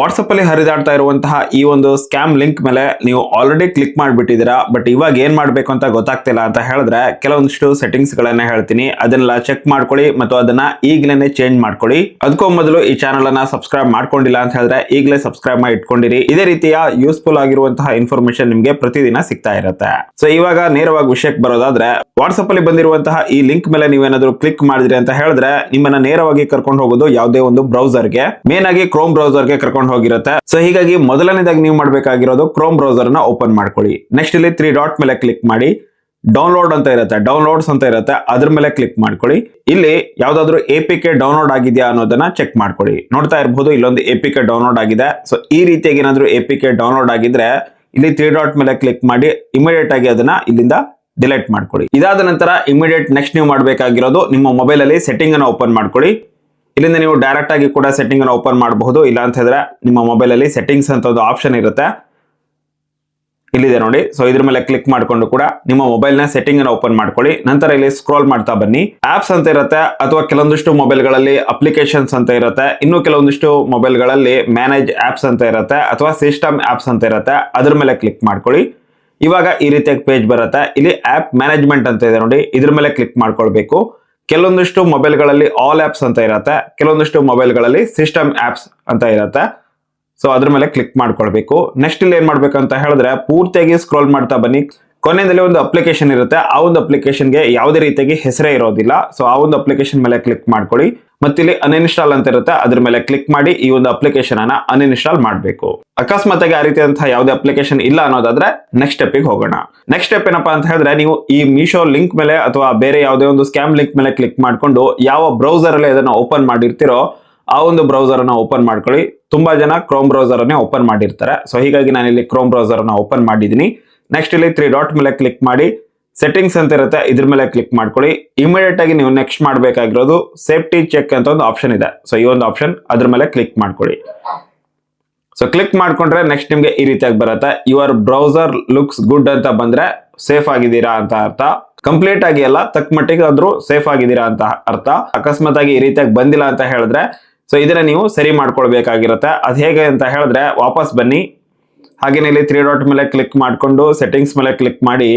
WhatsApp ಅಲ್ಲಿ ಹರಿದಾಡ್ತಾ ಇರುವಂತಹ ಈ ಒಂದು ಸ್ಕ್ಯಾಮ್ ಲಿಂಕ್ ಮೇಲೆ ನೀವು ಆಲ್ರೆಡಿ ಕ್ಲಿಕ್ ಮಾಡಿಬಿಟ್ಟಿದ್ದೀರಾ ಬಟ್ ಇವಾಗ ಏನ್ ಮಾಡಬೇಕು ಅಂತ ಗೊತ್ತಾಗ್ತಿಲ್ಲ ಅಂತ ಹೇಳಿದ್ರೆ ಕೆಲವೊಂದಿಷ್ಟು ಸೆಟ್ಟಿಂಗ್ಸ್ ಗಳನ್ನ ಹೇಳ್ತೀನಿ. ಅದನ್ನೆಲ್ಲ ಚೆಕ್ ಮಾಡ್ಕೊಳ್ಳಿ ಮತ್ತು ಅದನ್ನ ಈಗಲೇ ಚೇಂಜ್ ಮಾಡ್ಕೊಳ್ಳಿ. ಅದಕ್ಕೂ ಮೊದಲು ಈ ಚಾನಲ್ ಅನ್ನ ಸಬ್ಸ್ಕ್ರೈಬ್ ಮಾಡ್ಕೊಂಡಿಲ್ಲ ಅಂತ ಹೇಳಿದ್ರೆ ಈಗಲೇ ಸಬ್ಸ್ಕ್ರೈಬ್ ಮಾಡಿ ಇಟ್ಕೊಂಡಿರಿ. ಇದೇ ರೀತಿಯ ಯೂಸ್ಫುಲ್ ಆಗಿರುವಂತಹ ಇನ್ಫಾರ್ಮೇಶನ್ ನಿಮಗೆ ಪ್ರತಿದಿನ ಸಿಗ್ತಾ ಇರುತ್ತೆ. ಸೊ ಇವಾಗ ನೇರವಾಗಿ ವಿಷಯಕ್ಕೆ ಬರೋದಾದ್ರೆ ವಾಟ್ಸಪ್ಪಲ್ಲಿ ಬಂದಿರುವಂತಹ ಈ ಲಿಂಕ್ ಮೇಲೆ ನೀವೇನಾದ್ರು ಕ್ಲಿಕ್ ಮಾಡಿದ್ರಿ ಅಂತ ಹೇಳಿದ್ರೆ ನಿಮ್ಮನ್ನ ನೇರವಾಗಿ ಕರ್ಕೊಂಡು ಹೋಗೋದು ಯಾವುದೇ ಒಂದು ಬ್ರೌಸರ್ಗೆ ಮೇನ್ ಆಗಿ ಕ್ರೋಮ್ ಬ್ರೌಸರ್ಗೆ ಕರ್ಕೊಂಡು ಹೋಗಿರುತ್ತೆ. ಸೊ ಹೀಗಾಗಿ ಮೊದಲನೇದಾಗಿ ನೀವು ಮಾಡಬೇಕಾಗಿರೋದು ಕ್ರೋಮ್ ಬ್ರೌಸರ್ನ ಓಪನ್ ಮಾಡ್ಕೊಳ್ಳಿ. ನೆಕ್ಸ್ಟ್ ಇಲ್ಲಿ ತ್ರೀ ಡಾಟ್ ಮೇಲೆ ಕ್ಲಿಕ್ ಮಾಡಿ. ಡೌನ್ಲೋಡ್ ಅಂತ ಇರುತ್ತೆ. ಡೌನ್ಲೋಡ್ಸ್ ಅಂತ ಇರುತ್ತೆ. ಅದ್ರ ಮೇಲೆ ಕ್ಲಿಕ್ ಮಾಡ್ಕೊಳ್ಳಿ. ಇಲ್ಲಿ ಯಾವ್ದಾದ್ರು ಎ ಪಿ ಕೆ ಡೌನ್ಲೋಡ್ ಆಗಿದೆಯಾ ಅನ್ನೋದನ್ನ ಚೆಕ್ ಮಾಡ್ಕೊಳ್ಳಿ. ನೋಡ್ತಾ ಇರಬಹುದು ಇಲ್ಲೊಂದು ಎ ಪಿ ಕೆ ಡೌನ್ಲೋಡ್ ಆಗಿದೆ. ಸೊ ಈ ರೀತಿಯಾಗಿ ಏನಾದ್ರು ಎ ಪಿ ಕೆ ಡೌನ್ಲೋಡ್ ಆಗಿದ್ರೆ ಇಲ್ಲಿ ತ್ರೀ ಡಾಟ್ ಮೇಲೆ ಕ್ಲಿಕ್ ಮಾಡಿ ಇಮಿಡಿಯೇಟ್ ಆಗಿ ಅದನ್ನ ಇಲ್ಲಿಂದ ಡಿಲೀಟ್ ಮಾಡ್ಕೊಳ್ಳಿ. ಇದಾದ ನಂತರ ಇಮಿಡಿಯೇಟ್ ನೆಕ್ಸ್ಟ್ ನೀವು ಮಾಡಬೇಕಾಗಿರೋದು ನಿಮ್ಮ ಮೊಬೈಲ್ ಅಲ್ಲಿ ಸೆಟ್ಟಿಂಗ್ ಅನ್ನು ಓಪನ್ ಮಾಡ್ಕೊಳ್ಳಿ. ಇಲ್ಲಿಂದ ನೀವು ಡೈರೆಕ್ಟ್ ಆಗಿ ಕೂಡ ಸೆಟ್ಟಿಂಗ್ ಅನ್ನು ಓಪನ್ ಮಾಡಬಹುದು. ಇಲ್ಲ ಅಂತ ಹೇಳಿದ್ರೆ ನಿಮ್ಮ ಮೊಬೈಲ್ ಅಲ್ಲಿ ಸೆಟ್ಟಿಂಗ್ಸ್ ಅಂತ ಒಂದು ಆಪ್ಷನ್ ಇರುತ್ತೆ. ಇಲ್ಲಿದೆ ನೋಡಿ. ಸೊ ಇದ್ರ ಮೇಲೆ ಕ್ಲಿಕ್ ಮಾಡಿಕೊಂಡು ಕೂಡ ನಿಮ್ಮ ಮೊಬೈಲ್ನ ಸೆಟ್ಟಿಂಗ್ ಅನ್ನು ಓಪನ್ ಮಾಡ್ಕೊಳ್ಳಿ. ನಂತರ ಇಲ್ಲಿ ಸ್ಕ್ರೋಲ್ ಮಾಡ್ತಾ ಬನ್ನಿ. ಆಪ್ಸ್ ಅಂತ ಇರುತ್ತೆ ಅಥವಾ ಕೆಲವೊಂದಿಷ್ಟು ಮೊಬೈಲ್ಗಳಲ್ಲಿ ಅಪ್ಲಿಕೇಶನ್ಸ್ ಅಂತ ಇರುತ್ತೆ. ಇನ್ನು ಕೆಲವೊಂದಿಷ್ಟು ಮೊಬೈಲ್ಗಳಲ್ಲಿ ಮ್ಯಾನೇಜ್ ಆಪ್ಸ್ ಅಂತ ಇರುತ್ತೆ ಅಥವಾ ಸಿಸ್ಟಮ್ ಆಪ್ಸ್ ಅಂತ ಇರುತ್ತೆ. ಅದ್ರ ಮೇಲೆ ಕ್ಲಿಕ್ ಮಾಡ್ಕೊಳ್ಳಿ. ಇವಾಗ ಈ ರೀತಿಯಾಗಿ ಪೇಜ್ ಬರುತ್ತೆ. ಇಲ್ಲಿ ಆಪ್ ಮ್ಯಾನೇಜ್ಮೆಂಟ್ ಅಂತ ಇದೆ ನೋಡಿ. ಇದ್ರ ಮೇಲೆ ಕ್ಲಿಕ್ ಮಾಡ್ಕೊಳ್ಬೇಕು. ಕೆಲವೊಂದಿಷ್ಟು ಮೊಬೈಲ್ಗಳಲ್ಲಿ ಆಲ್ ಆ್ಯಪ್ಸ್ ಅಂತ ಇರುತ್ತೆ, ಕೆಲವೊಂದಿಷ್ಟು ಮೊಬೈಲ್ಗಳಲ್ಲಿ ಸಿಸ್ಟಮ್ ಆ್ಯಪ್ಸ್ ಅಂತ ಇರುತ್ತೆ. ಸೊ ಅದ್ರ ಮೇಲೆ ಕ್ಲಿಕ್ ಮಾಡ್ಕೊಳ್ಬೇಕು. ನೆಕ್ಸ್ಟ್ ಇಲ್ಲಿ ಏನ್ ಮಾಡ್ಬೇಕು ಅಂತ ಹೇಳಿದ್ರೆ, ಪೂರ್ತಿಯಾಗಿ ಸ್ಕ್ರೋಲ್ ಮಾಡ್ತಾ ಬನ್ನಿ. ಕೊನೆಯಲ್ಲಿ ಒಂದು ಅಪ್ಲಿಕೇಶನ್ ಇರುತ್ತೆ. ಆ ಒಂದು ಅಪ್ಲಿಕೇಶನ್ಗೆ ಯಾವುದೇ ರೀತಿಯಾಗಿ ಹೆಸರೇ ಇರೋದಿಲ್ಲ. ಸೊ ಆ ಒಂದು ಅಪ್ಲಿಕೇಶನ್ ಮೇಲೆ ಕ್ಲಿಕ್ ಮಾಡ್ಕೊಳ್ಳಿ. ಮತ್ತೆ ಇಲ್ಲಿ ಅನ್ಇನ್ಸ್ಟಾಲ್ ಅಂತ ಇರುತ್ತೆ. ಅದ್ರ ಮೇಲೆ ಕ್ಲಿಕ್ ಮಾಡಿ ಈ ಒಂದು ಅಪ್ಲಿಕೇಶನ್ ಅನ್ನ ಅನ್ಇನ್ಸ್ಟಾಲ್ ಮಾಡಬೇಕು. ಅಕಸ್ಮಾತ್ ಆಗಿ ಆ ರೀತಿಯಾದಂತಹ ಯಾವುದೇ ಅಪ್ಲಿಕೇಶನ್ ಇಲ್ಲ ಅನ್ನೋದಾದ್ರೆ ನೆಕ್ಸ್ಟ್ ಸ್ಟೆಪ್ಗೆ ಹೋಗೋಣ. ನೆಕ್ಸ್ಟ್ ಸ್ಟೆಪ್ ಏನಪ್ಪಾ ಅಂತ ಹೇಳಿದ್ರೆ, ನೀವು ಈ ಮೀಶೋ ಲಿಂಕ್ ಮೇಲೆ ಅಥವಾ ಬೇರೆ ಯಾವುದೇ ಒಂದು ಸ್ಕ್ಯಾಮ್ ಲಿಂಕ್ ಮೇಲೆ ಕ್ಲಿಕ್ ಮಾಡ್ಕೊಂಡು ಯಾವ ಬ್ರೌಸರ್ ಅಲ್ಲಿ ಅದನ್ನ ಓಪನ್ ಮಾಡಿರ್ತಿರೋ, ಆ ಒಂದು ಬ್ರೌಸರ್ ಅನ್ನ ಓಪನ್ ಮಾಡ್ಕೊಳ್ಳಿ. ತುಂಬಾ ಜನ ಕ್ರೋಮ್ ಬ್ರೌಸರ್ ಅನ್ನೇ ಓಪನ್ ಮಾಡಿರ್ತಾರೆ. ಸೊ ಹೀಗಾಗಿ ನಾನು ಇಲ್ಲಿ ಕ್ರೋಮ್ ಬ್ರೌಸರ್ ಅನ್ನ ಓಪನ್ ಮಾಡಿದ್ದೀನಿ. ನೆಕ್ಸ್ಟ್ ಇಲ್ಲಿ ತ್ರೀ ಡಾಟ್ ಮೇಲೆ ಕ್ಲಿಕ್ ಮಾಡಿ. ಸೆಟ್ಟಿಂಗ್ಸ್ ಅಂತ ಇರುತ್ತೆ, ಇದ್ರ ಮೇಲೆ ಕ್ಲಿಕ್ ಮಾಡ್ಕೊಳ್ಳಿ. ಇಮಿಡಿಯೇಟ್ ಆಗಿ ನೀವು ನೆಕ್ಸ್ಟ್ ಮಾಡಬೇಕಾಗಿರೋದು ಸೇಫ್ಟಿ ಚೆಕ್ ಅಂತ ಒಂದು ಆಪ್ಷನ್ ಇದೆ. ಸೊ ಈ ಒಂದು ಆಪ್ಷನ್ ಅದ್ರ ಮೇಲೆ ಕ್ಲಿಕ್ ಮಾಡ್ಕೊಳ್ಳಿ. ಸೊ ಕ್ಲಿಕ್ ಮಾಡ್ಕೊಂಡ್ರೆ ನೆಕ್ಸ್ಟ್ ನಿಮ್ಗೆ ಈ ರೀತಿಯಾಗಿ ಬರುತ್ತೆ. ಯುವರ್ ಬ್ರೌಸರ್ ಲುಕ್ಸ್ ಗುಡ್ ಅಂತ ಬಂದ್ರೆ ಸೇಫ್ ಆಗಿದ್ದೀರಾ ಅಂತ ಅರ್ಥ. ಕಂಪ್ಲೀಟ್ ಆಗಿ ಅಲ್ಲ ತಕ್ಕ ಮಟ್ಟಿಗೆ ಆದ್ರೂ ಸೇಫ್ ಆಗಿದ್ದೀರಾ ಅಂತ ಅರ್ಥ. ಅಕಸ್ಮಾತ್ ಆಗಿ ಈ ರೀತಿಯಾಗಿ ಬಂದಿಲ್ಲ ಅಂತ ಹೇಳಿದ್ರೆ ಸೊ ಇದನ್ನ ನೀವು ಸರಿ ಮಾಡ್ಕೊಳ್ಬೇಕಾಗಿರುತ್ತೆ. ಅದು ಹೇಗೆ ಅಂತ ಹೇಳಿದ್ರೆ, ವಾಪಸ್ ಬನ್ನಿ. ಹಾಗೇನೆ ಇಲ್ಲಿ ತ್ರೀ ಡಾಟ್ ಮೇಲೆ ಕ್ಲಿಕ್ ಮಾಡಿಕೊಂಡು ಸೆಟ್ಟಿಂಗ್ಸ್ ಮೇಲೆ ಕ್ಲಿಕ್ ಮಾಡಿ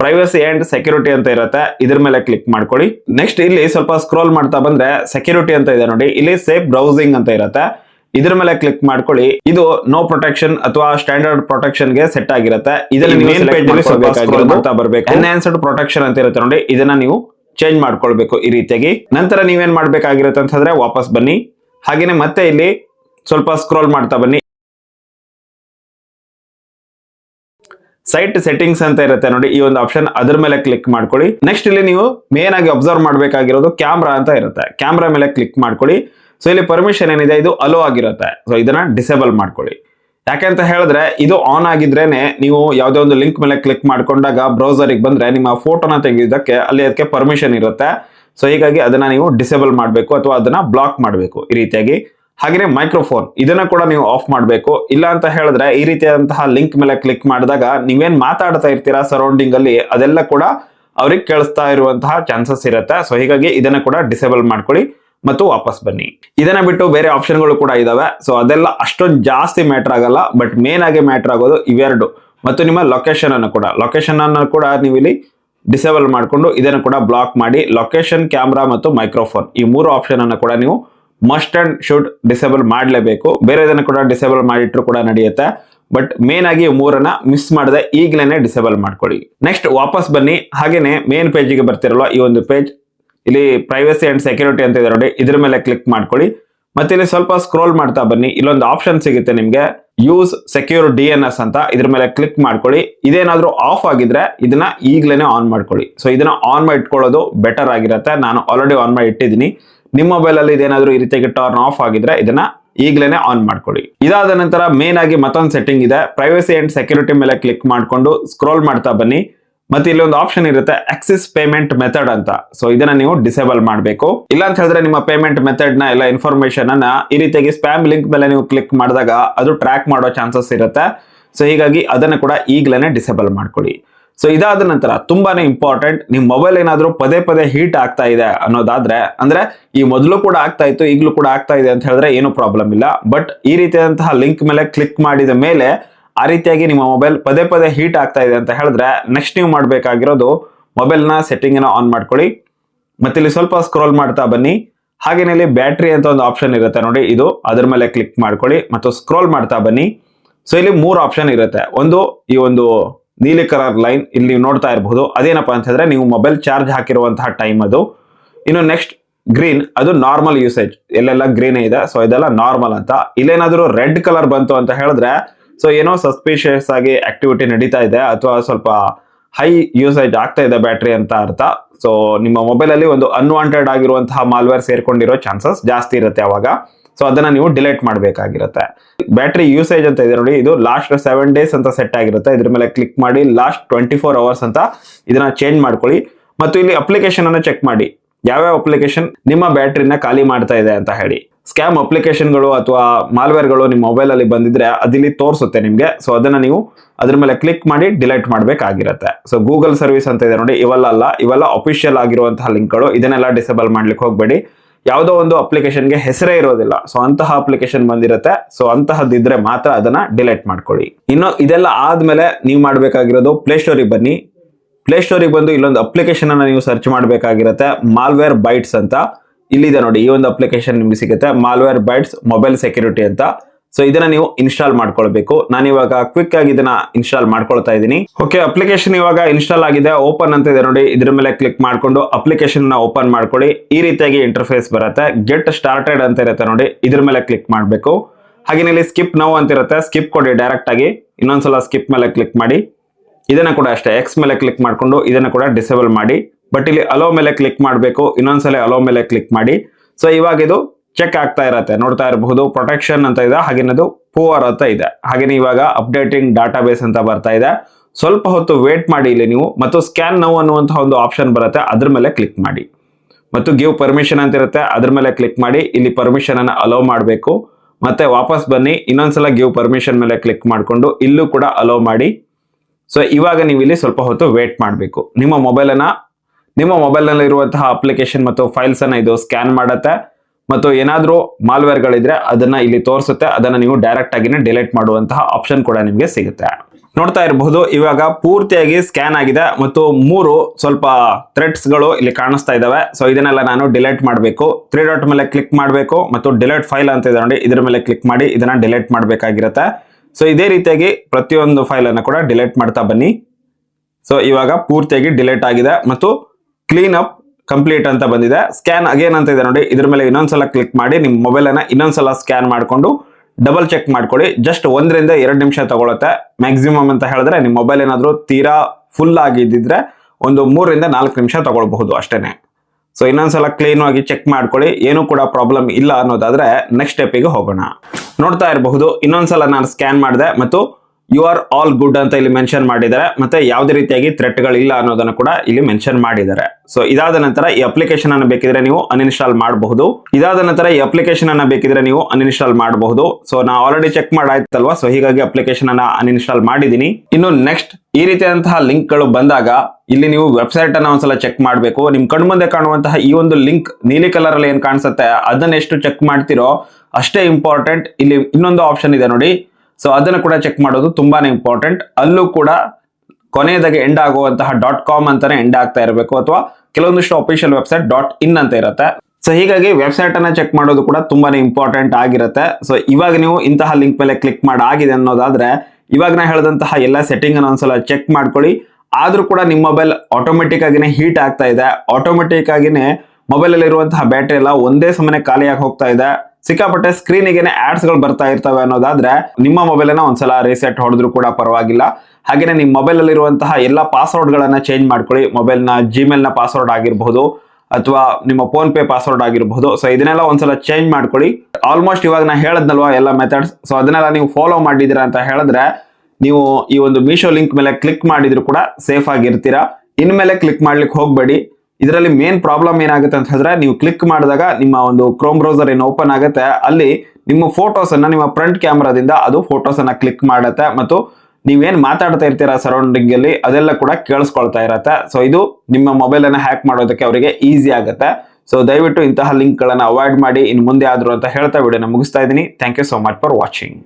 ಪ್ರೈವಸಿ ಅಂಡ್ ಸೆಕ್ಯೂರಿಟಿ ಅಂತ ಇರುತ್ತೆ. ಇದ್ರ ಮೇಲೆ ಕ್ಲಿಕ್ ಮಾಡ್ಕೊಳ್ಳಿ. ನೆಕ್ಸ್ಟ್ ಇಲ್ಲಿ ಸ್ವಲ್ಪ ಸ್ಕ್ರೋಲ್ ಮಾಡ್ತಾ ಬಂದ್ರೆ ಸೆಕ್ಯೂರಿಟಿ ಅಂತ ಇದೆ ನೋಡಿ. ಇಲ್ಲಿ ಸೇಫ್ ಬ್ರೌಸಿಂಗ್ ಅಂತ ಇರುತ್ತೆ. ಇದ್ರ ಮೇಲೆ ಕ್ಲಿಕ್ ಮಾಡ್ಕೊಳ್ಳಿ. ಇದು ನೋ ಪ್ರೊಟೆಕ್ಷನ್ ಅಥವಾ ಸ್ಟ್ಯಾಂಡರ್ಡ್ ಪ್ರೊಟೆಕ್ಷನ್ಗೆ ಸೆಟ್ ಆಗಿರುತ್ತೆ. ಬರಬೇಕು. ಎನ್ಹಾನ್ಸ್ಡ್ ಪ್ರೊಟೆಕ್ಷನ್ ಅಂತ ಇರುತ್ತೆ ನೋಡಿ. ಇದನ್ನ ನೀವು ಚೇಂಜ್ ಮಾಡ್ಕೊಳ್ಬೇಕು ಈ ರೀತಿಯಾಗಿ. ನಂತರ ನೀವೇನ್ ಮಾಡ್ಬೇಕಾಗಿರುತ್ತೆ ಅಂತಂದ್ರೆ ವಾಪಸ್ ಬನ್ನಿ. ಹಾಗೇನೆ ಮತ್ತೆ ಇಲ್ಲಿ ಸ್ವಲ್ಪ ಸ್ಕ್ರೋಲ್ ಮಾಡ್ತಾ ಬನ್ನಿ. ಸೈಟ್ ಸೆಟ್ಟಿಂಗ್ಸ್ ಅಂತ ಇರುತ್ತೆ ನೋಡಿ, ಈ ಒಂದು ಆಪ್ಷನ್ ಅದ್ರ ಮೇಲೆ ಕ್ಲಿಕ್ ಮಾಡ್ಕೊಳ್ಳಿ. ನೆಕ್ಸ್ಟ್ ಇಲ್ಲಿ ನೀವು ಮೇನ್ ಆಗಿ ಅಬ್ಸರ್ವ್ ಮಾಡಬೇಕಾಗಿರೋದು ಕ್ಯಾಮ್ರಾ ಅಂತ ಇರುತ್ತೆ. ಕ್ಯಾಮ್ರಾ ಮೇಲೆ ಕ್ಲಿಕ್ ಮಾಡ್ಕೊಳ್ಳಿ. ಸೊ ಇಲ್ಲಿ ಪರ್ಮಿಷನ್ ಏನಿದೆ? ಇದು ಅಲೋ ಆಗಿರುತ್ತೆ. ಸೊ ಇದನ್ನ ಡಿಸೇಬಲ್ ಮಾಡ್ಕೊಳ್ಳಿ. ಯಾಕೆಂತ ಹೇಳಿದ್ರೆ, ಇದು ಆನ್ ಆಗಿದ್ರೇನೆ ನೀವು ಯಾವುದೇ ಒಂದು ಲಿಂಕ್ ಮೇಲೆ ಕ್ಲಿಕ್ ಮಾಡ್ಕೊಂಡಾಗ ಬ್ರೌಸರಿಗೆ ಬಂದ್ರೆ ನಿಮ್ಮ ಫೋಟೋನ ತೆಗೆಯೋದಕ್ಕೆ ಅಲ್ಲಿ ಅದಕ್ಕೆ ಪರ್ಮಿಷನ್ ಇರುತ್ತೆ. ಸೊ ಹೀಗಾಗಿ ಅದನ್ನ ನೀವು ಡಿಸೇಬಲ್ ಮಾಡಬೇಕು ಅಥವಾ ಅದನ್ನ ಬ್ಲಾಕ್ ಮಾಡಬೇಕು ಈ ರೀತಿಯಾಗಿ. ಹಾಗೆಯೇ ಮೈಕ್ರೋಫೋನ್ ಇದನ್ನ ಕೂಡ ನೀವು ಆಫ್ ಮಾಡಬೇಕು. ಇಲ್ಲ ಅಂತ ಹೇಳಿದ್ರೆ ಈ ರೀತಿಯಾದಂತಹ ಲಿಂಕ್ ಮೇಲೆ ಕ್ಲಿಕ್ ಮಾಡಿದಾಗ ನೀವೇನ್ ಮಾತಾಡ್ತಾ ಇರ್ತೀರಾ ಸರೌಂಡಿಂಗ್ ಅಲ್ಲಿ ಅದೆಲ್ಲ ಕೂಡ ಅವ್ರಿಗೆ ಕೇಳಿಸ್ತಾ ಇರುವಂತಹ ಚಾನ್ಸಸ್ ಇರುತ್ತೆ. ಸೊ ಹೀಗಾಗಿ ಇದನ್ನ ಕೂಡ ಡಿಸೇಬಲ್ ಮಾಡ್ಕೊಳ್ಳಿ ಮತ್ತು ವಾಪಸ್ ಬನ್ನಿ. ಇದನ್ನ ಬಿಟ್ಟು ಬೇರೆ ಆಪ್ಷನ್ಗಳು ಕೂಡ ಇದಾವೆ. ಸೊ ಅದೆಲ್ಲ ಅಷ್ಟೊಂದು ಜಾಸ್ತಿ ಮ್ಯಾಟರ್ ಆಗಲ್ಲ. ಬಟ್ ಮೇನ್ ಆಗಿ ಮ್ಯಾಟರ್ ಆಗೋದು ಇವೆರಡು. ಮತ್ತು ನಿಮ್ಮ ಲೊಕೇಶನ್ ಅನ್ನು ಕೂಡ. ಲೊಕೇಶನ್ ಅನ್ನು ಕೂಡ ನೀವು ಇಲ್ಲಿ ಡಿಸೇಬಲ್ ಮಾಡಿಕೊಂಡು ಇದನ್ನು ಕೂಡ ಬ್ಲಾಕ್ ಮಾಡಿ ಲೊಕೇಶನ್ ಕ್ಯಾಮ್ರಾ ಮತ್ತು ಮೈಕ್ರೋಫೋನ್ ಈ ಮೂರು ಆಪ್ಷನ್ ಅನ್ನು ಕೂಡ ನೀವು ಮಸ್ಟ್ ಅಂಡ್ ಶುಡ್ ಡಿಸೇಬಲ್ ಮಾಡಲೇಬೇಕು. ಬೇರೆ ಇದನ್ನು ಕೂಡ ಡಿಸೇಬಲ್ ಮಾಡಿಟ್ರು ಕೂಡ ನಡೆಯುತ್ತೆ. ಬಟ್ ಮೇನ್ ಆಗಿ ಮೂರನ್ನ ಮಿಸ್ ಮಾಡದೆ ಈಗಲೇ ಡಿಸೇಬಲ್ ಮಾಡ್ಕೊಳ್ಳಿ ನೆಕ್ಸ್ಟ್ ವಾಪಸ್ ಬನ್ನಿ. ಹಾಗೇನೆ ಮೇನ್ ಪೇಜಿಗೆ ಬರ್ತಿರಲ್ಲ ಈ ಒಂದು ಪೇಜ್ ಇಲ್ಲಿ ಪ್ರೈವಸಿ ಅಂಡ್ ಸೆಕ್ಯೂರಿಟಿ ಅಂತ ಇದೆ ನೋಡಿ, ಇದ್ರ ಮೇಲೆ ಕ್ಲಿಕ್ ಮಾಡ್ಕೊಳ್ಳಿ ಮತ್ತೆ ಇಲ್ಲಿ ಸ್ವಲ್ಪ ಸ್ಕ್ರೋಲ್ ಮಾಡ್ತಾ ಬನ್ನಿ. ಇಲ್ಲೊಂದು ಆಪ್ಷನ್ ಸಿಗುತ್ತೆ ನಿಮಗೆ. Use secure D N S ಅಂತ. ಇದ್ರ ಮೇಲೆ ಕ್ಲಿಕ್ ಮಾಡ್ಕೊಳ್ಳಿ ಇದೇನಾದ್ರೂ ಆಫ್ ಆಗಿದ್ರೆ ಇದನ್ನ ಈಗ್ಲೇನೆ ಆನ್ ಮಾಡ್ಕೊಳ್ಳಿ ಸೊ ಇದನ್ನ ಆನ್ ಮಾಡಿ ಇಟ್ಕೊಳ್ಳೋದು ಬೆಟರ್ ಆಗಿರುತ್ತೆ. ನಾನು ಆಲ್ರೆಡಿ ಆನ್ ಮಾಡಿ ಇಟ್ಟಿದ್ದೀನಿ ನಿಮ್ಮ ಮೊಬೈಲ್ ಅಲ್ಲಿ ಇದೇನಾದ್ರೂ ಈ ರೀತಿಯಾಗಿ ಟರ್ನ್ ಆಫ್ ಆಗಿದ್ರೆ ಇದನ್ನ ಈಗ್ಲೇನೆ ಆನ್ ಮಾಡ್ಕೊಳ್ಳಿ. ಇದಾದ ನಂತರ ಮೇನ್ ಆಗಿ ಮತ್ತೊಂದು ಸೆಟ್ಟಿಂಗ್ ಇದೆ. ಪ್ರೈವಸಿ ಅಂಡ್ ಸೆಕ್ಯೂರಿಟಿ ಮೇಲೆ ಕ್ಲಿಕ್ ಮಾಡ್ಕೊಂಡು ಸ್ಕ್ರೋಲ್ ಮಾಡ್ತಾ ಬನ್ನಿ. ಮತ್ತೆ ಇಲ್ಲಿ ಒಂದು ಆಪ್ಷನ್ ಇರುತ್ತೆ ಆಕ್ಸಿಸ್ ಪೇಮೆಂಟ್ ಮೆಥಡ್ ಅಂತ. ಸೊ ಇದನ್ನ ನೀವು ಡಿಸೇಬಲ್ ಮಾಡಬೇಕು. ಇಲ್ಲ ಅಂತ ಹೇಳಿದ್ರೆ ನಿಮ್ಮ ಪೇಮೆಂಟ್ ಮೆಥಡ್ನ ಎಲ್ಲ ಇನ್ಫಾರ್ಮೇಶನ್ ಅನ್ನ ಈ ರೀತಿಯಾಗಿ ಸ್ಪ್ಯಾಮ್ ಲಿಂಕ್ ಮೇಲೆ ನೀವು ಕ್ಲಿಕ್ ಮಾಡಿದಾಗ ಅದು ಟ್ರ್ಯಾಕ್ ಮಾಡೋ ಚಾನ್ಸಸ್ ಇರುತ್ತೆ. ಸೊ ಹೀಗಾಗಿ ಅದನ್ನು ಕೂಡ ಈಗಲೇ ಡಿಸೇಬಲ್ ಮಾಡ್ಕೊಳ್ಳಿ. ಸೊ ಇದಾದ ನಂತರ ತುಂಬಾನೇ ಇಂಪಾರ್ಟೆಂಟ್ ನಿಮ್ ಮೊಬೈಲ್ ಏನಾದರೂ ಪದೇ ಪದೇ ಹೀಟ್ ಆಗ್ತಾ ಇದೆ ಅನ್ನೋದಾದ್ರೆ, ಅಂದ್ರೆ ಈ ಮೊದಲು ಕೂಡ ಆಗ್ತಾ ಇತ್ತು, ಈಗಲೂ ಕೂಡ ಆಗ್ತಾ ಇದೆ ಅಂತ ಹೇಳಿದ್ರೆ ಏನು ಪ್ರಾಬ್ಲಮ್ ಇಲ್ಲ. ಬಟ್ ಈ ರೀತಿಯಾದಂತಹ ಲಿಂಕ್ ಮೇಲೆ ಕ್ಲಿಕ್ ಮಾಡಿದ ಮೇಲೆ ಆ ರೀತಿಯಾಗಿ ನಿಮ್ಮ ಮೊಬೈಲ್ ಪದೇ ಪದೇ ಹೀಟ್ ಆಗ್ತಾ ಇದೆ ಅಂತ ಹೇಳಿದ್ರೆ ನೆಕ್ಸ್ಟ್ ನೀವು ಮಾಡಬೇಕಾಗಿರೋದು ಮೊಬೈಲ್ನ ಸೆಟ್ಟಿಂಗ್ ಆನ್ ಮಾಡ್ಕೊಳ್ಳಿ. ಮತ್ತೆ ಇಲ್ಲಿ ಸ್ವಲ್ಪ ಸ್ಕ್ರೋಲ್ ಮಾಡ್ತಾ ಬನ್ನಿ. ಹಾಗೇನೆ ಇಲ್ಲಿ ಬ್ಯಾಟ್ರಿ ಅಂತ ಒಂದು ಆಪ್ಷನ್ ಇರುತ್ತೆ ನೋಡಿ, ಇದು ಅದ್ರ ಮೇಲೆ ಕ್ಲಿಕ್ ಮಾಡ್ಕೊಳ್ಳಿ. ಮತ್ತು ಸ್ಕ್ರೋಲ್ ಮಾಡ್ತಾ ಬನ್ನಿ. ಸೊ ಇಲ್ಲಿ ಮೂರು ಆಪ್ಷನ್ ಇರುತ್ತೆ. ಒಂದು ಈ ಒಂದು ನೀಲಿ ಕಲರ್ ಲೈನ್ ಇಲ್ಲಿ ನೋಡ್ತಾ ಇರಬಹುದು ಅದೇನಪ್ಪ ಅಂತ ಹೇಳಿದ್ರೆ ನೀವು ಮೊಬೈಲ್ ಚಾರ್ಜ್ ಹಾಕಿರುವಂತಹ ಟೈಮ್ ಅದು. ಇನ್ನು ನೆಕ್ಸ್ಟ್ ಗ್ರೀನ್, ಅದು ನಾರ್ಮಲ್ ಯೂಸೇಜ್. ಎಲ್ಲೆಲ್ಲ ಗ್ರೀನ್ ಇದೆ. ಸೊ ಇದೆಲ್ಲ ನಾರ್ಮಲ್ ಅಂತ. ಇಲ್ಲೇನಾದರೂ ರೆಡ್ ಕಲರ್ ಬಂತು ಅಂತ ಹೇಳಿದ್ರೆ ಸೊ ಏನೋ ಸಸ್ಪಿಷಿಯಸ್ ಆಗಿ ಆಕ್ಟಿವಿಟಿ ನಡೀತಾ ಇದೆ ಅಥವಾ ಸ್ವಲ್ಪ ಹೈ ಯೂಸೇಜ್ ಆಗ್ತಾ ಇದೆ ಬ್ಯಾಟ್ರಿ ಅಂತ ಅರ್ಥ. ಸೊ ನಿಮ್ಮ ಮೊಬೈಲ್ ಅಲ್ಲಿ ಒಂದು ಅನ್ವಾಂಟೆಡ್ ಆಗಿರುವಂತಹ ಮಾಲ್ವೇರ್ ಸೇರ್ಕೊಂಡಿರೋ ಚಾನ್ಸಸ್ ಜಾಸ್ತಿ ಇರುತ್ತೆ ಅವಾಗ. ಸೊ ಅದನ್ನ ನೀವು ಡಿಲೀಟ್ ಮಾಡಬೇಕಾಗಿರುತ್ತೆ. ಬ್ಯಾಟ್ರಿ ಯೂಸೇಜ್ ಅಂತ ಇದೆ ನೋಡಿ, ಇದು ಲಾಸ್ಟ್ ಸೆವೆನ್ ಡೇಸ್ ಅಂತ ಸೆಟ್ ಆಗಿರುತ್ತೆ. ಇದ್ರ ಮೇಲೆ ಕ್ಲಿಕ್ ಮಾಡಿ ಲಾಸ್ಟ್ ಟ್ವೆಂಟಿ ಫೋರ್ ಅವರ್ಸ್ ಅಂತ ಇದನ್ನ ಚೇಂಜ್ ಮಾಡ್ಕೊಳ್ಳಿ. ಮತ್ತು ಇಲ್ಲಿ ಅಪ್ಲಿಕೇಶನ್ ಅನ್ನ ಚೆಕ್ ಮಾಡಿ. ಯಾವ್ಯಾವ ಅಪ್ಲಿಕೇಶನ್ ನಿಮ್ಮ ಬ್ಯಾಟ್ರಿನ ಖಾಲಿ ಮಾಡ್ತಾ ಇದೆ ಅಂತ ಹೇಳಿ. ಸ್ಕ್ಯಾಮ್ ಅಪ್ಲಿಕೇಶನ್ಗಳು ಅಥವಾ ಮಾಲ್ವೇರ್ಗಳು ನಿಮ್ಮ ಮೊಬೈಲ್ ಅಲ್ಲಿ ಬಂದಿದ್ರೆ ಅದಿಲ್ಲಿ ತೋರಿಸುತ್ತೆ ನಿಮಗೆ. ಸೊ ಅದನ್ನ ನೀವು ಅದ್ರ ಮೇಲೆ ಕ್ಲಿಕ್ ಮಾಡಿ ಡಿಲೀಟ್ ಮಾಡಬೇಕಾಗಿರುತ್ತೆ. ಸೊ ಗೂಗಲ್ ಸರ್ವಿಸ್ ಅಂತ ಇದೆ ನೋಡಿ, ಇವೆಲ್ಲ ಅಲ್ಲ. ಇವೆಲ್ಲ ಅಫಿಷಿಯಲ್ ಆಗಿರುವಂತಹ ಲಿಂಕ್ಗಳು. ಇದನ್ನೆಲ್ಲ ಡಿಸೇಬಲ್ ಮಾಡ್ಲಿಕ್ಕೆ ಹೋಗಬೇಡಿ. ಯಾವುದೋ ಒಂದು ಅಪ್ಲಿಕೇಶನ್ಗೆ ಹೆಸರೇ ಇರೋದಿಲ್ಲ. ಸೊ ಅಂತಹ ಅಪ್ಲಿಕೇಶನ್ ಬಂದಿರುತ್ತೆ. ಸೊ ಅಂತಹದ್ದಿದ್ರೆ ಮಾತ್ರ ಅದನ್ನ ಡಿಲೀಟ್ ಮಾಡ್ಕೊಳ್ಳಿ. ಇನ್ನು ಇದೆಲ್ಲ ಆದ್ಮೇಲೆ ನೀವು ಮಾಡಬೇಕಾಗಿರೋದು ಪ್ಲೇಸ್ಟೋರಿಗೆ ಬನ್ನಿ. ಪ್ಲೇಸ್ಟೋರಿಗೆ ಬಂದು ಇಲ್ಲೊಂದು ಅಪ್ಲಿಕೇಶನ್ ಅನ್ನ ನೀವು ಸರ್ಚ್ ಮಾಡಬೇಕಾಗಿರುತ್ತೆ. ಮಾಲ್ವೇರ್ ಬೈಟ್ಸ್ ಅಂತ. ಇಲ್ಲಿದೆ ನೋಡಿ, ಈ ಒಂದು ಅಪ್ಲಿಕೇಶನ್ ನಿಮ್ಗೆ ಸಿಗುತ್ತೆ. ಮಾಲ್ವೇರ್ ಬೈಟ್ಸ್ ಮೊಬೈಲ್ ಸೆಕ್ಯೂರಿಟಿ ಅಂತ. ಸೊ ಇದನ್ನ ನೀವು ಇನ್ಸ್ಟಾಲ್ ಮಾಡ್ಕೊಳ್ಬೇಕು. ನಾನು ಇವಾಗ ಕ್ವಿಕ್ ಆಗಿ ಇದನ್ನ ಇನ್ಸ್ಟಾಲ್ ಮಾಡ್ಕೊಳ್ತಾ ಇದ್ದೀನಿ. ಓಕೆ ಅಪ್ಲಿಕೇಶನ್ ಇವಾಗ ಇನ್ಸ್ಟಾಲ್ ಆಗಿದೆ. ಓಪನ್ ಅಂತ ಇದೆ ನೋಡಿ. ಇದ್ರ ಮೇಲೆ ಕ್ಲಿಕ್ ಮಾಡ್ಕೊಂಡು ಅಪ್ಲಿಕೇಶನ್ನ ಓಪನ್ ಮಾಡ್ಕೊಳ್ಳಿ. ಈ ರೀತಿಯಾಗಿ ಇಂಟರ್ಫೇಸ್ ಬರುತ್ತೆ. ಗೆಟ್ ಸ್ಟಾರ್ಟೆಡ್ ಅಂತ ಇರುತ್ತೆ ನೋಡಿ. ಇದ್ರ ಮೇಲೆ ಕ್ಲಿಕ್ ಮಾಡಬೇಕು. ಹಾಗೆ ಇಲ್ಲಿ ಸ್ಕಿಪ್ ನೌ ಅಂತ ಇರುತ್ತೆ. ಸ್ಕಿಪ್ ಕೊಡಿ ಡೈರೆಕ್ಟ್ ಆಗಿ. ಇನ್ನೊಂದ್ಸಲ ಸ್ಕಿಪ್ ಮೇಲೆ ಕ್ಲಿಕ್ ಮಾಡಿ. ಇದನ್ನ ಕೂಡ ಅಷ್ಟೇ. ಎಕ್ಸ್ ಮೇಲೆ ಕ್ಲಿಕ್ ಮಾಡ್ಕೊಂಡು ಇದನ್ನ ಕೂಡ ಡಿಸೇಬಲ್ ಮಾಡಿ. ಬಟ್ ಇಲ್ಲಿ ಅಲೋ ಮೇಲೆ ಕ್ಲಿಕ್ ಮಾಡಬೇಕು. ಇನ್ನೊಂದ್ಸಲ ಅಲೋ ಮೇಲೆ ಕ್ಲಿಕ್ ಮಾಡಿ. ಸೊ ಇವಾಗ ಇದು ಚೆಕ್ ಆಗ್ತಾ ಇರತ್ತೆ, ನೋಡ್ತಾ ಇರಬಹುದು. ಪ್ರೊಟೆಕ್ಷನ್ ಅಂತ ಇದೆ ಹಾಗೇನದು ಪೂವರ್ ಅಂತ ಇದೆ. ಹಾಗೇನೆ ಇವಾಗ ಅಪ್ಡೇಟಿಂಗ್ ಡಾಟಾಬೇಸ್ ಅಂತ ಬರ್ತಾ ಇದೆ. ಸ್ವಲ್ಪ ಹೊತ್ತು ವೇಟ್ ಮಾಡಿ ಇಲ್ಲಿ ನೀವು, ಮತ್ತು ಸ್ಕ್ಯಾನ್ ನೌ ಅನ್ನುವಂತಹ ಒಂದು ಆಪ್ಷನ್ ಬರುತ್ತೆ, ಅದ್ರ ಮೇಲೆ ಕ್ಲಿಕ್ ಮಾಡಿ. ಮತ್ತು ಗಿವ್ ಪರ್ಮಿಷನ್ ಅಂತ ಇರುತ್ತೆ, ಅದ್ರ ಮೇಲೆ ಕ್ಲಿಕ್ ಮಾಡಿ, ಇಲ್ಲಿ ಪರ್ಮಿಷನ್ ಅನ್ನ ಅಲೋ ಮಾಡಬೇಕು. ಮತ್ತೆ ವಾಪಸ್ ಬನ್ನಿ, ಇನ್ನೊಂದ್ಸಲ ಗಿವ್ ಪರ್ಮಿಷನ್ ಮೇಲೆ ಕ್ಲಿಕ್ ಮಾಡಿಕೊಂಡು, ಇಲ್ಲೂ ಕೂಡ ಅಲೋ ಮಾಡಿ. ಸೊ ಇವಾಗ ನೀವು ಇಲ್ಲಿ ಸ್ವಲ್ಪ ಹೊತ್ತು ವೇಟ್ ಮಾಡಬೇಕು. ನಿಮ್ಮ ಮೊಬೈಲನ್ನ ನಿಮ್ಮ ಮೊಬೈಲ್ನಲ್ಲಿ ಇರುವಂತಹ ಅಪ್ಲಿಕೇಶನ್ ಮತ್ತು ಫೈಲ್ಸ್ ಅನ್ನ ಇದು ಸ್ಕ್ಯಾನ್ ಮಾಡುತ್ತೆ. ಮತ್ತು ಏನಾದರೂ ಮಾಲ್ವೇರ್ಗಳಿದ್ರೆ ಅದನ್ನ ಇಲ್ಲಿ ತೋರಿಸುತ್ತೆ. ಅದನ್ನ ನೀವು ಡೈರೆಕ್ಟ್ ಆಗಿನೇ ಡಿಲೀಟ್ ಮಾಡುವಂತಹ ಆಪ್ಷನ್ ಕೂಡ ನಿಮಗೆ ಸಿಗುತ್ತೆ. ನೋಡ್ತಾ ಇರಬಹುದು ಇವಾಗ ಪೂರ್ತಿಯಾಗಿ ಸ್ಕ್ಯಾನ್ ಆಗಿದೆ ಮತ್ತು ಮೂರು ಸ್ವಲ್ಪ ಥ್ರೆಡ್ಸ್ಗಳು ಇಲ್ಲಿ ಕಾಣಿಸ್ತಾ ಇದಾವೆ. ಸೊ ಇದನ್ನೆಲ್ಲ ನಾನು ಡಿಲೀಟ್ ಮಾಡಬೇಕು. ತ್ರೀ ಡಾಟ್ ಮೇಲೆ ಕ್ಲಿಕ್ ಮಾಡಬೇಕು ಮತ್ತು ಡಿಲೀಟ್ ಫೈಲ್ ಅಂತ ಇದೆ ನೋಡಿ, ಇದ್ರ ಮೇಲೆ ಕ್ಲಿಕ್ ಮಾಡಿ, ಇದನ್ನ ಡಿಲೀಟ್ ಮಾಡಬೇಕಾಗಿರುತ್ತೆ. ಸೊ ಇದೇ ರೀತಿಯಾಗಿ ಪ್ರತಿಯೊಂದು ಫೈಲ್ ಅನ್ನು ಕೂಡ ಡಿಲೀಟ್ ಮಾಡ್ತಾ ಬನ್ನಿ. ಸೊ ಇವಾಗ ಪೂರ್ತಿಯಾಗಿ ಡಿಲೀಟ್ ಆಗಿದೆ ಮತ್ತು ಕ್ಲೀನ್ ಅಪ್ ಕಂಪ್ಲೀಟ್ ಅಂತ ಬಂದಿದೆ. ಸ್ಕ್ಯಾನ್ ಅಗೇನ್ ಅಂತ ಇದೆ ನೋಡಿ. ಇದ್ರ ಮೇಲೆ ಇನ್ನೊಂದ್ಸಲ ಕ್ಲಿಕ್ ಮಾಡಿ ನಿಮ್ಮ ಮೊಬೈಲನ್ನು ಇನ್ನೊಂದ್ಸಲ ಸ್ಕ್ಯಾನ್ ಮಾಡಿಕೊಂಡು ಡಬಲ್ ಚೆಕ್ ಮಾಡ್ಕೊಳ್ಳಿ. ಜಸ್ಟ್ ಒಂದರಿಂದ ಎರಡು ನಿಮಿಷ ತಗೊಳುತ್ತೆ. ಮ್ಯಾಕ್ಸಿಮಮ್ ಅಂತ ಹೇಳಿದ್ರೆ ನಿಮ್ಮ ಮೊಬೈಲ್ ಏನಾದರೂ ತೀರಾ ಫುಲ್ ಆಗಿದ್ದಿದ್ರೆ ಒಂದು ಮೂರರಿಂದ ನಾಲ್ಕು ನಿಮಿಷ ತಗೊಳ್ಬಹುದು ಅಷ್ಟೇನೆ. ಸೊ ಇನ್ನೊಂದ್ಸಲ ಕ್ಲೀನ್ ಆಗಿ ಚೆಕ್ ಮಾಡ್ಕೊಳ್ಳಿ. ಏನು ಕೂಡ ಪ್ರಾಬ್ಲಮ್ ಇಲ್ಲ ಅನ್ನೋದಾದ್ರೆ ನೆಕ್ಸ್ಟ್ ಸ್ಟೆಪ್ಪಿಗೆ ಹೋಗೋಣ. ನೋಡ್ತಾ ಇರಬಹುದು. ಇನ್ನೊಂದ್ಸಲ ನಾನು ಸ್ಕ್ಯಾನ್ ಮಾಡಿದೆ ಮತ್ತು ಯು ಆರ್ ಆಲ್ ಗುಡ್ ಅಂತ ಇಲ್ಲಿ ಮೆನ್ಷನ್ ಮಾಡಿದ್ದಾರೆ. ಮತ್ತೆ ಯಾವುದೇ ರೀತಿಯಾಗಿ ಥ್ರೆಟ್ಗಳಿಲ್ಲ ಅನ್ನೋದನ್ನು ಕೂಡ ಇಲ್ಲಿ ಮೆನ್ಷನ್ ಮಾಡಿದ್ದಾರೆ. ಸೊ ಇದಾದ ನಂತರ ಈ ಅಪ್ಲಿಕೇಶನ್ ಅನ್ನು ಬೇಕಿದ್ರೆ ನೀವು ಅನ್ಇನ್ಸ್ಟಾಲ್ ಮಾಡಬಹುದು. ಇದಾದ ನಂತರ ಈ ಅಪ್ಲಿಕೇಶನ್ ಅನ್ನ ಬೇಕಿದ್ರೆ ನೀವು ಅನ್ಇನ್ಸ್ಟಾಲ್ ಮಾಡಬಹುದು. ಸೊ ನಾ ಆಲ್ರೆಡಿ ಚೆಕ್ ಮಾಡಾಯ್ತಲ್ವಾ? ಸೊ ಹೀಗಾಗಿ ಅಪ್ಲಿಕೇಶನ್ ಅನ್ನ ಅನ್ಇನ್ಸ್ಟಾಲ್ ಮಾಡಿದೀನಿ ಇನ್ನು ನೆಕ್ಸ್ಟ್ ಈ ರೀತಿಯಾದಂತಹ ಲಿಂಕ್ಗಳು ಬಂದಾಗ ಇಲ್ಲಿ ನೀವು ವೆಬ್ಸೈಟ್ ಅನ್ನ ಒಂದ್ಸಲ ಚೆಕ್ ಮಾಡಬೇಕು. ನಿಮ್ ಕಣ್ಮುಂದೆ ಕಾಣುವಂತಹ ಈ ಒಂದು ಲಿಂಕ್ ನೀಲಿ ಕಲರ್ ಅಲ್ಲಿ ಏನ್ ಕಾಣಿಸುತ್ತೆ? ಅದನ್ನ ಎಷ್ಟು ಚೆಕ್ ಮಾಡ್ತಿರೋ ಅಷ್ಟೇ ಇಂಪಾರ್ಟೆಂಟ್ ಇಲ್ಲಿ ಇನ್ನೊಂದು ಆಪ್ಷನ್ ಇದೆ ನೋಡಿ. ಸೊ ಅದನ್ನು ಕೂಡ ಚೆಕ್ ಮಾಡೋದು ತುಂಬಾನೇ ಇಂಪಾರ್ಟೆಂಟ್ ಅಲ್ಲೂ ಕೂಡ ಕೊನೆಯದಾಗಿ ಎಂಡ್ ಆಗುವಂತಹ ಡಾಟ್ ಕಾಮ್ ಅಂತಾನೆ ಎಂಡ್ ಆಗ್ತಾ ಇರಬೇಕು ಅಥವಾ ಕೆಲವೊಂದಿಷ್ಟು ಅಫಿಷಿಯಲ್ ವೆಬ್ಸೈಟ್ ಡಾಟ್ ಇನ್ ಅಂತ ಇರುತ್ತೆ. ಸೊ ಹೀಗಾಗಿ ವೆಬ್ಸೈಟ್ ಅನ್ನ ಚೆಕ್ ಮಾಡೋದು ಕೂಡ ತುಂಬಾನೇ ಇಂಪಾರ್ಟೆಂಟ್ ಆಗಿರುತ್ತೆ. ಸೊ ಇವಾಗ ನೀವು ಇಂತಹ ಲಿಂಕ್ ಮೇಲೆ ಕ್ಲಿಕ್ ಮಾಡಿ ಆಗಿದೆ ಅನ್ನೋದಾದ್ರೆ, ಇವಾಗ ನಾ ಹೇಳಿದಂತಹ ಎಲ್ಲ ಸೆಟ್ಟಿಂಗ್ ಅನ್ನ ಒಂದ್ಸಲ ಚೆಕ್ ಮಾಡ್ಕೊಳ್ಳಿ. ಆದ್ರೂ ಕೂಡ ನಿಮ್ಮ ಮೊಬೈಲ್ ಆಟೋಮೆಟಿಕ್ ಆಗಿನೇ ಹೀಟ್ ಆಗ್ತಾ ಇದೆ. ಆಟೋಮೆಟಿಕ್ ಆಗಿನೇ ಮೊಬೈಲ್ ಅಲ್ಲಿ ಇರುವಂತಹ ಬ್ಯಾಟ್ರಿ ಎಲ್ಲ ಒಂದೇ ಸಮನೆ ಖಾಲಿಯಾಗಿ ಹೋಗ್ತಾ ಇದೆ. ಸಿಕ್ಕಾಪಟ್ಟೆ ಸ್ಕ್ರೀನಿಗೆ ಆಡ್ಸ್ಗಳು ಬರ್ತಾ ಇರ್ತವೆ ಅನ್ನೋದಾದ್ರೆ ನಿಮ್ಮ ಮೊಬೈಲ್ ಅನ್ನ ಒಂದ್ಸಲ ರೀಸೆಟ್ ಹೊಡೆದ್ರು ಕೂಡ ಪರವಾಗಿಲ್ಲ. ಹಾಗೇನೆ ನಿಮ್ಮ ಮೊಬೈಲ್ ಅಲ್ಲಿ ಇರುವಂತಹ ಎಲ್ಲ ಪಾಸ್ವರ್ಡ್ ಗಳನ್ನ ಚೇಂಜ್ ಮಾಡ್ಕೊಳ್ಳಿ. ಮೊಬೈಲ್ನ ಜಿಮೇಲ್ನ ಪಾಸ್ವರ್ಡ್ ಆಗಿರಬಹುದು ಅಥವಾ ನಿಮ್ಮ ಫೋನ್ ಪೇ ಪಾಸ್ವರ್ಡ್ ಆಗಿರಬಹುದು. ಸೊ ಇದನ್ನೆಲ್ಲ ಒಂದ್ಸಲ ಚೇಂಜ್ ಮಾಡ್ಕೊಳ್ಳಿ. ಆಲ್ಮೋಸ್ಟ್ ಇವಾಗ ನಾ ಹೇಳದ್ನಲ್ವಾ ಎಲ್ಲ ಮೆಥಡ್ಸ್ ಸೊ ಅದನ್ನೆಲ್ಲ ನೀವು ಫಾಲೋ ಮಾಡಿದಿರ ಅಂತ ಹೇಳಿದ್ರೆ ನೀವು ಈ ಒಂದು ಮೀಶೋ ಲಿಂಕ್ ಮೇಲೆ ಕ್ಲಿಕ್ ಮಾಡಿದ್ರು ಕೂಡ ಸೇಫ್ ಆಗಿರ್ತೀರಾ. ಇನ್ಮೇಲೆ ಕ್ಲಿಕ್ ಮಾಡ್ಲಿಕ್ಕೆ ಹೋಗಬೇಡಿ. ಇದರಲ್ಲಿ ಮೇನ್ ಪ್ರಾಬ್ಲಮ್ ಏನಾಗುತ್ತೆ ಅಂತ ಹೇಳಿದ್ರೆ ನೀವು ಕ್ಲಿಕ್ ಮಾಡಿದಾಗ ನಿಮ್ಮ ಒಂದು ಕ್ರೋಮ್ ಬ್ರೌಸರ್ ಏನು ಓಪನ್ ಆಗುತ್ತೆ, ಅಲ್ಲಿ ನಿಮ್ಮ ಫೋಟೋಸ್ ಅನ್ನ ನಿಮ್ಮ ಫ್ರಂಟ್ ಕ್ಯಾಮ್ರಾದಿಂದ ಅದು ಫೋಟೋಸ್ ಅನ್ನ ಕ್ಲಿಕ್ ಮಾಡುತ್ತೆ ಮತ್ತು ನೀವೇನು ಮಾತಾಡ್ತಾ ಇರ್ತೀರಾ ಸರೌಂಡಿಂಗ್ ಅಲ್ಲಿ ಅದೆಲ್ಲ ಕೂಡ ಕೇಳಿಸ್ಕೊಳ್ತಾ ಇರತ್ತೆ. ಸೊ ಇದು ನಿಮ್ಮ ಮೊಬೈಲ್ ಅನ್ನ ಹ್ಯಾಕ್ ಮಾಡೋದಕ್ಕೆ ಅವರಿಗೆ ಈಸಿ ಆಗುತ್ತೆ. ಸೊ ದಯವಿಟ್ಟು ಇಂತಹ ಲಿಂಕ್ ಗಳನ್ನ ಅವಾಯ್ಡ್ ಮಾಡಿ, ಇನ್ನು ಮುಂದೆ ಆದ್ರೂ ಅಂತ ಹೇಳ್ತಾ ವಿಡಿಯೋನ ಮುಗಿಸ್ತಾ ಇದ್ದೀನಿ. Thank you so much for watching